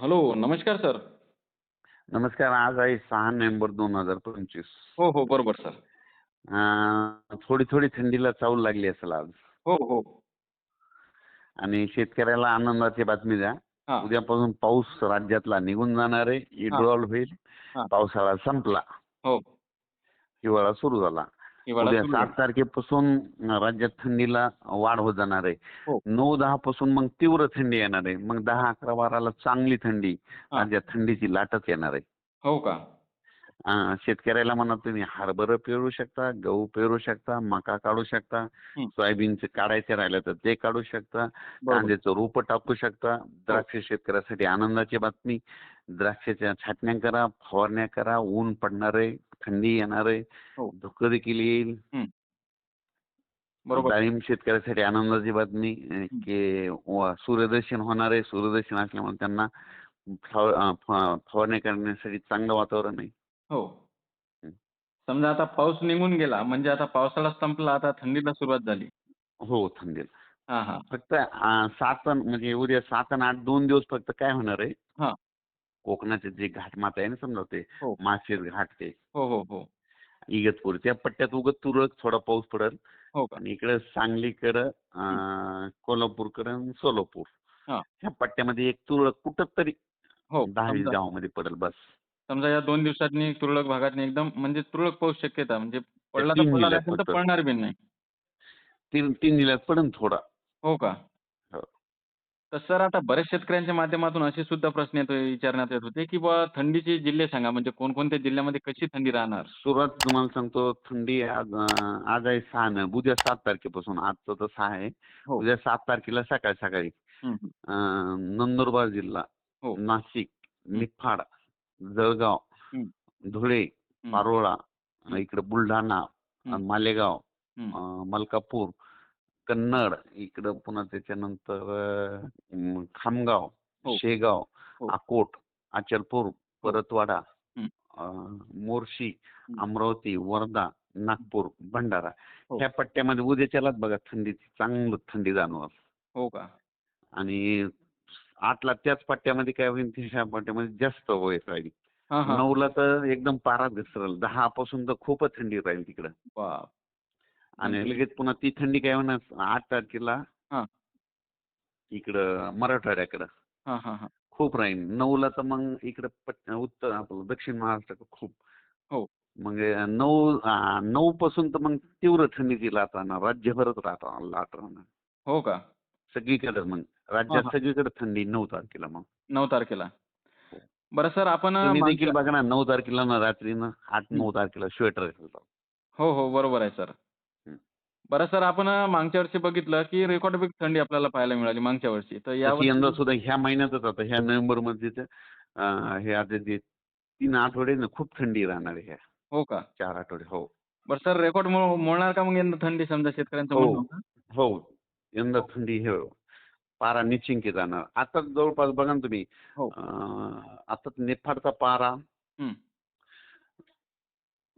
Hello नमस्कार sir. नमस्कार आज आहे सहा नोव्हेंबर दोन हजार पंचवीस. हो हो बरोबर सर. अं, थोडी थोडी थंडीला चावल लागली असेल आज. हो हो. आणि शेतकऱ्याला आनंदाची बातमी द्या. हा. उद्यापासून पाऊस राज्यातला निघून जाणार आहे. विड्रॉल होईल. हा. पावसाळा संपला. हो. हिवाळा सुरू झाला. उद्या सात. तारखेपासून राज्यात थंडीला वाढ होत जाणार आहे हो नऊ दहा पासून मग तीव्र थंडी येणार आहे मग दहा अकरा बाराला चांगली थंडी. राज्यात थंडीची लाटच येणार आहे हो का शेतकऱ्याला म्हणा तुम्ही हरभरा पेरू शकता गहू पेरू शकता मका काढू शकता हं. सोयाबीनचे काढायचे राहिले तर ते काढू शकता कांद्याचं रोप टाकू शकता. द्राक्ष शेतकऱ्यासाठी आनंदाची बातमी. द्राक्षाच्या छाटण्या करा फवारण्या करा ऊन पडणार आहे थंडी येणार आहे हो. धुकं देखील येईल. बरोबर. डाळिंब शेतकऱ्यासाठी आनंदाची बातमी. की सूर्यदर्शन होणार आहे. सूर्यदर्शन असल्यामुळे त्यांना फवारणी करण्यासाठी चांगलं वातावरण आहे. हो. हं. समजा आता पाऊस निघून गेला म्हणजे आता पावसाळा संपला आता थंडीला सुरुवात झाली. हो थंडीला. हा हा. फक्त अं, सात अन- म्हणजे उद्या सात आणि आठ दोन दिवस फक्त काय होणार आहे? हा. कोकणाचे जे घाटमाता आहे ना समजा ते हो. माळशेज घाट ते. हो हो हो. इगतपूर त्या पट्ट्यात उगत तुरळक थोडा पाऊस पडेल. हो का? आणि इकडे सांगलीकडं अं, कोल्हापूरकडं आणि सोलापूर. हा. ह्या पट्ट्यामध्ये एक तुरळक कुठं तरी हो दहा वीस समजा. गावामध्ये पडेल बस. समजा या दोन दिवसांनी तुरळक भागातनी एकदम म्हणजे तुरळक पाऊस शक्यता म्हणजे पडला तर तीन पडला नसेल तर पडणार बी नाही. तीन तीन जिल्ह्यात पडेल थोडा. हो का? हो. तर सर आता बऱ्याच शेतकऱ्यांच्या माध्यमातून असे सुद्धा प्रश्न येतो विचारण्यात येत होते की बुवा थंडीचे जिल्हे सांगा म्हणजे कोणकोणत्या जिल्ह्यामध्ये कशी थंडी राहणार? सुरुवात तुम्हाला सांगतो थंडी आज अं, आज आहे सहा न उद्या सात तारखेपासून आजचं तर सहा आहे. हो. उद्या सात तारखेला सकाळी सकाळी. हं. अं, नंदुरबार जिल्हा हो. नाशिक निफाड जळगाव धुळे पारोळा इकडे बुलढाणा मालेगाव मलकापूर कन्नड इकडं पुन्हा त्याच्यानंतर खामगाव हो. शेगाव हो. अकोट अचलपूर हो. परतवाडा मोर्शी. अमरावती वर्धा नागपूर भंडारा ह्या पट्ट्यामध्ये उद्याच्यालाच बघा थंडीची चांगलं थंडी जाणवल. हो का? आणि आठला त्याच पट्ट्यामध्ये काय होईल ह्या पट्ट्यामध्ये जास्त होईल राहील. नऊला तर एकदम पारा घसरल. दहा पासून तर खूपच थंडी राहील तिकडं. आणि म्हणजे लगेच पुन्हा ती थंडी काय होणार? आठ तारखेला इकडं मराठवाड्याकडं. खूप राहील नऊला तर मग इकडं उत्तर आपलं दक्षिण महाराष्ट्रात खूप. हो. मग नऊ नऊ पासून तर मग तीव्र थंडीची लाट राहणार. राज्यभरच लाट राहणार. हो का? सगळीकडे मग. राज्यात हा सगळीकडे थंडी नऊ तारखेला मग. नऊ तारखेला. हो. बरं सर आपण तुम्ही देखील बघा ना नऊ तारखेला ना रात्रीनं आठ हं. नऊ तारखेला स्वेटर घालतात हो हो बरोबर आहे सर. हं. बरं सर आपण मागच्या वर्षी बघितलं की रेकॉर्ड ब्रेक थंडी आपल्याला पाहायला मिळाली मागच्या वर्षी. तर यावर्षी यंदा सुद्धा ह्या महिन्यातच आता ह्या नोव्हेंबरमध्ये हे आता जे तीन आठवडे ना खूप थंडी राहणार आहे ह्या. हो का? चार आठवडे हो. बरं सर रेकॉर्ड मोडणार का मग यंदा थंडी समजा शेतकऱ्यांचं हो. हो. यंदा थंडी हे. पारा निश्चिंकी जाणार. आता जवळपास बघा ना तुम्ही हो. अं, आता निफाडचा पारा हं.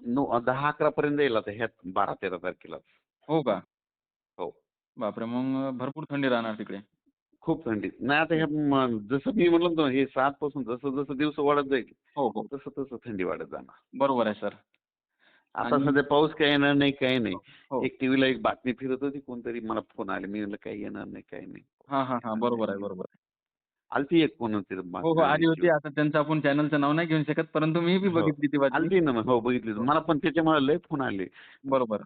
नऊ दहा अकरा पर्यंत येईल आता ह्या बारा तेरा तारखेला. हो का? हो. बापरे! मग भरपूर थंडी राहणार तिकडे. खूप थंडी. नाही आता म- जसं मी म्हणलो ना हे सात पासून जसं जसं दिवस वाढत जाईल हो हो. तसं तसं थंडी वाढत जाणार. बरोबर आहे सर. आता सध्या पाऊस काही येणार नाही काही नाही. हो. एक टीव्हीला एक बातमी फिरत होती कोणतरी मला फोन आले मी म्हणलं काही येणार नाही काही नाही. हा हा हा बरोबर आहे बरोबर आलती एक कोणतरी हो हो बातमी आली होती. आता त्यांचं आपण चॅनलचं नाव नाही घेऊ शकत परंतु मी बी हो. बघितली ती आलती ना हो बघितली हो. मला पण त्याच्यामुळे लय फोन आले. बरोबर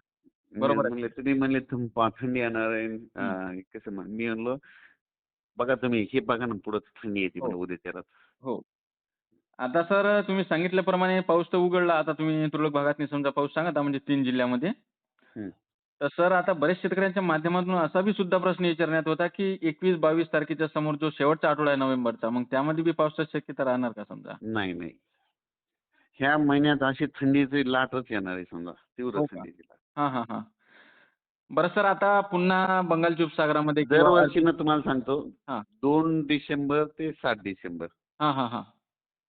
बरोबर म्हणले तुम्ही म्हणले तुम पा- थंडी येणार आहे. हं. कसं म्हण मी म्हणलो बघा तुम्ही हे बघा ना पुढं थंडी येते हो. उद्याच्या रात हो. आता सर तुम्ही सांगितल्याप्रमाणे पाऊस तर उघडला. आता तुम्ही तुरळक भागात समजा पाऊस सांगता म्हणजे तीन जिल्ह्यामध्ये. तर सर आता बरेच शेतकऱ्यांच्या माध्यमातून असा बी सुद्धा प्रश्न विचारण्यात होता की एकवीस बावीस तारखेच्या समोर जो शेवटचा आठवडा आहे नोव्हेंबरचा मग त्यामध्ये बी पावसाची शक्यता राहणार का समजा? नाही नाही. ह्या महिन्यात अशी थंडीची लाटच येणार आहे समजा. तीव्र हो थंडीची लाट. हा हा हा. बरं सर आता पुन्हा बंगालच्या उपसागरामध्ये दरवर्षी ना तुम्हाला सांगतो. हा. दोन डिसेंबर ते सात डिसेंबर. हा हा हा.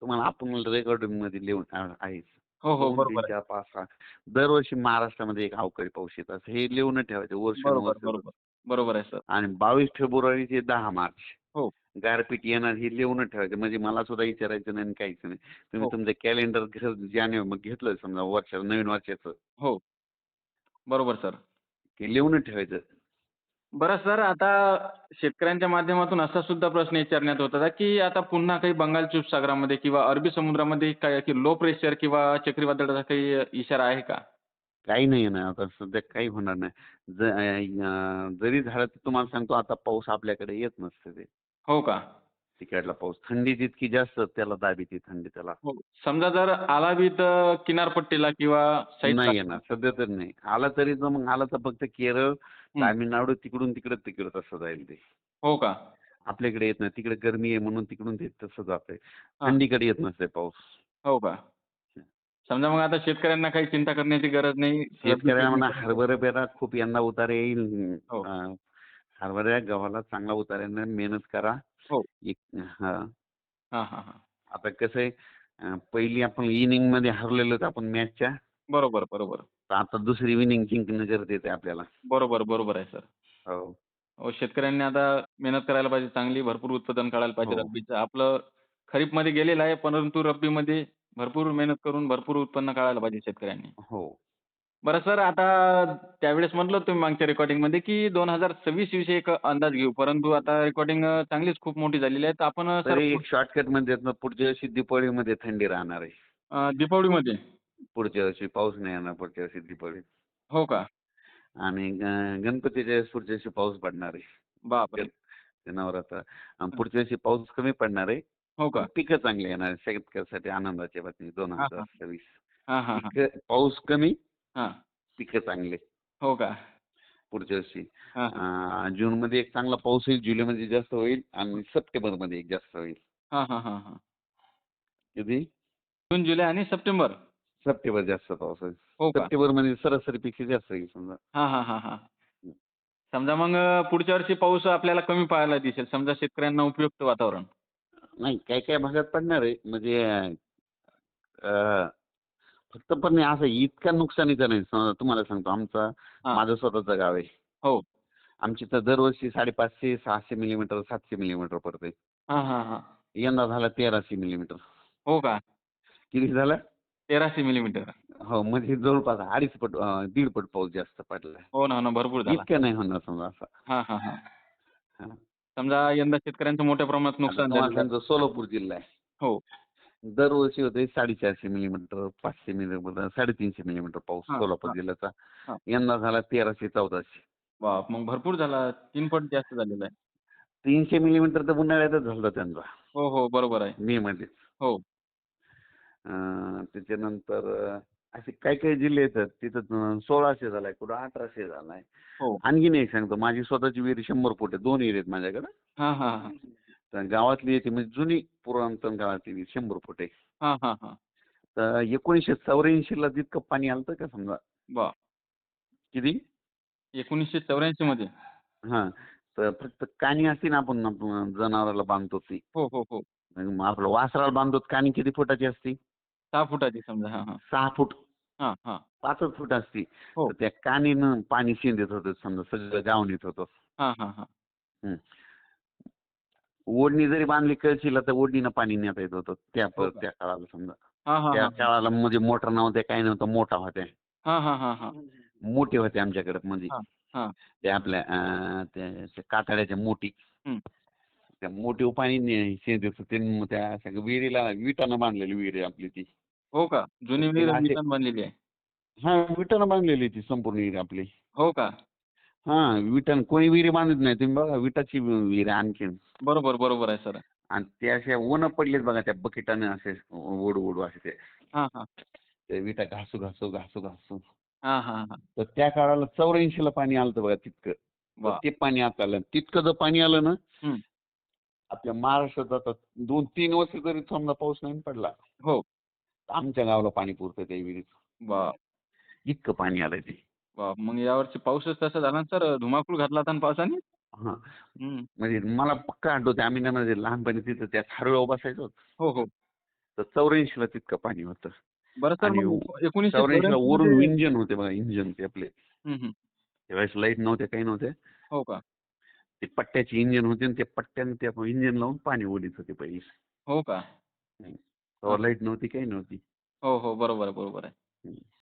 तुम्हाला आपण रेकॉर्डिंगमध्ये लिहून आ- आहेच हो हो बरोबर आहे. पाच सहा दरवर्षी महाराष्ट्रामध्ये एक अवकाळी पाऊस येत. असं हे लिहून ठेवायचं बरोबर वर्षानुवर्ष बरोबर बरोबर आहे सर. आणि बावीस फेब्रुवारी ते दहा मार्च. हो. गारपीट येणार हे लिहूनच ठेवायचं. म्हणजे मला सुद्धा विचारायचं नाही आणि काहीच नाही. तुम्ही हो. तुमचं कॅलेंडर जानेवारी मग घेतलं समजा वर्षाचं नवीन वर्षाचं. हो. बरोबर सर. की लिहूनच ठेवायचं. बरं सर आता शेतकऱ्यांच्या माध्यमातून असा सुद्धा प्रश्न विचारण्यात होत होता की आता पुन्हा काही बंगालच्या उपसागरामध्ये किंवा अरबी समुद्रामध्ये काय की लो प्रेशर किंवा चक्रीवादळाचा काही इशारा आहे का? काही नाही ना आता सध्या काही होणार नाही. ज अं, जरी झालं तर तुम्हाला सांगतो आता पाऊस आपल्याकडे येत नसतं ते. हो का? तिकडला पाऊस. थंडी जितकी जास्त त्याला दाब येते थंडी त्याला. हो. समजा जर आला बी तर किनारपट्टीला किंवा नाही येणार. सध्या तर नाही. आला तरी तर मग आला तर फक्त केरळ तामिळनाडू तिकडून तिकडे तिकडे तसं जाईल ते. हो का? आपल्याकडे येत नाही. तिकडे गरमी आहे म्हणून तिकडून ते तसं जातंय. थंडीकडे येत नसते पाऊस. हो का? समजा मग आता शेतकऱ्यांना काही चिंता करण्याची गरज नाही. शेतकऱ्यांना हरभरा पेरा खूप यंदा उतार येईल. हो. हरभऱ्या गव्हाला चांगला उतार येणार मेहनत करा. हो. एक- हा. हा हा हा. आता कसं आहे अं, पहिली आपण इनिंगमध्ये हरलेलो आपण मॅचच्या. बरोबर बरोबर. तर आता दुसरी इनिंग जिंकणं गरजेचं आहे आपल्याला. बरोबर बरोबर आहे सर. हो. शेतकऱ्यांनी आता मेहनत करायला पाहिजे चांगली भरपूर उत्पादन काढायला पाहिजे हो. रब्बीचं. आपलं खरीपमध्ये गेलेलं आहे परंतु रब्बीमध्ये भरपूर मेहनत करून भरपूर उत्पन्न काढायला पाहिजे शेतकऱ्यांनी. हो. बरं सर आता त्यावेळेस म्हटलं तुम्ही मागच्या रेकॉर्डिंगमध्ये की दोन हजार सव्वीस विषयी एक अंदाज घेऊ. परंतु आता रेकॉर्डिंग चांगलीच खूप मोठी झालेली आहे. तर आपण सर तरी एक येत ना, पुढच्या वर्षी दीपावलीमध्ये थंडी राहणार आहे. अं, दीपावलीमध्ये? पुढच्या वर्षी पाऊस नाही येणार पुढच्या वर्षी दीपावली. हो का? आणि गणपतीच्या वेळेस पुढच्या वर्षी पाऊस पडणार आहे. बापरे! ते नवरात्र. आणि पुढच्या वर्षी पाऊस कमी पडणार आहे. हो का? पिकं चांगली येणार आहे शेतकऱ्यासाठी आनंदाची बातमी दोन हा, हजार हा. सव्वीस. हा हा हा. पिकं पाऊस कमी हा. पिकं चांगले. हो का? पुढच्या वर्षी. हा. हा अं, जून मध्ये एक चांगला पाऊस होईल जुलैमध्ये जास्त होईल आणि सप्टेंबरमध्ये एक जास्त होईल. हा हा हा हा. किती जून जुलै आणि सप्टेंबर. सप्टेंबर जास्त पाऊस होईल हो का? मध्ये सरासरी पेक्षा जास्त होईल समजा. हा हा हा हा. समजा मग पुढच्या वर्षी पाऊस आपल्याला कमी पाहायला दिसेल. समजा शेतकऱ्यांना उपयुक्त वातावरण. नाही काही काही भागात पडणार आहे. म्हणजे अं, फक्त पण नाही असं इतका नुकसानीचं नाही. समजा तुम्हाला सांगतो आमचा हा. माझं स्वतःचं गाव आहे. हो. आमची तर दरवर्षी साडेपाचशे सहाशे मिलीमीटर सातशे मिलीमीटर पडते हा हा हा. यंदा झाला तेराशे मिलीमीटर. हो का? किती झालं? तेराशे मिलीमीटर. हो म्हणजे जवळपास अडीच पट अं, दीड पट पाऊस जास्त पडला. हो ना हो ना भरपूर झाला. इतकं नाही होणार समजा असं. हा हा हा. हा. समजा यंदा शेतकऱ्यांचं मोठ्या प्रमाणात आता नुकसान तुम्हाला झालं. सांगतो सोलापूर जिल्हा आहे. हो. दरवर्षी होते साडेचारशे मिलीमीटर पाचशे मिलीमीटर साडेतीनशे मिलीमीटर पाऊस हा, सोलापूर हा. जिल्ह्याचा. हा. यंदा झाला तेराशे चौदाशे. बाप मग भरपूर झाला. तीन पट जास्त झालेला आहे. तीनशे मिलीमीटर तर उन्हाळ्यातच झालं त्यांचा. हो हो बरोबर आहे. मे मध्ये हो. अं, त्याच्यानंतर अं, असे काही काही जिल्हे येतात तिथं अं, सोळाशे झालाय कुठं अठराशे झालाय. हो. आणखीन एक सांगतो माझी स्वतःची विहीर शंभर फूट आहे. दोन विहीर आहेत माझ्याकडे. हा हा हा. तर गावातली येते म्हणजे जुनी पुरातन गावातली शंभर फूट आहे. हा हा हा. तर एकोणीसशे चौऱ्याऐंशी ला जितकं पाणी आलं का समजा? बा किती? एकोणीसशे चौऱ्याऐंशी मध्ये. हा. तर फक्त कानी असते ना आपण आपण जनावराला बांधतो ती. हो हो हो. मग आपलं वासराला बांधतो कानी किती फुटाची असती? सहा फुटाची समजा हा हा. सहा फूट. हा हा. पाचच फूट असती. हो. तर त्या कानीनं पाणी शेंदत होतं समजा सगळं गावून येत होतं. हा हा. हा. ओढणी जरी बांधली कळशीला तर ओढणीनं पाणी नेता येत होतं. त्या हो? त्या काळाला समजा. हा हा त्या काळाला म्हणजे मोटर नव्हत्या काही नव्हतं मोठा होत्या. हा हा हा हा. मोठे होते आमच्याकडे म्हणजे. हा. त्या आपल्या अं, त्या त्या कातड्याच्या मोठी. हम्म. त्या मोठी पाणी ने- शेंदत होतं ते मग त्या सगळं विहिरीला विटानं बांधलेली विहीर आहे आपली ती. हो का? जुनी विहीर असे- बांधलेली आहे. हा विटानं बांधलेली ती संपूर्ण विहीर आपली. हो का? हा विटानं. कोणी विहिरी बांधत नाही. तुम्ही बघा विटाची विहीर आहे आणखीन. बरोबर बरोबर आहे सर. आणि ते असे वन पडलेत बघा त्या बकेटाने असे ओढू ओढू असे ते. हा हा. ते विटा घासू घासू घासू घासू. हा हा हा. तर त्या काळाला चौऱ्याऐंशी ला पाणी आलं बघा तितकं. वा. ते पाणी आता आलं. तितकं जर पाणी आलं ना हम्म. आपल्या महाराष्ट्रात आता दोन तीन वर्ष जरी समजा पाऊस नाही पडला. हो. तर आमच्या गावाला पाणी पुरतं त्या विहिरीत. वा. इतकं पाणी आलंय ते. वा मग यावर्षी पाऊसच तसा झाला ना सर धुमाकूळ घातला होता ना पावसाने? हा. म्हणजे मला पक्का आठवते आम्ही ना म्हणजे लहानपणी तिथं त्या खारुळावर बसायचो. हो हो. तर चौऱ्याऐंशी ला तितकं पाणी होतं. बरं सर आणि मग ला 84 वरून मध्ये- इंजन होते बघा इंजन ते आपले. हम्म. त्यावेळेस लाइट नव्हते काही नव्हते हो का? ते पट्ट्याचे इंजिन होते आणि त्या पट्ट्याने ते इंजिन लावून पाणी ओढीत होते पहिले. हो का? तेव्हा लाइट नव्हती काही नव्हती. हो हो. बरोबर आहे बरोबर आहे.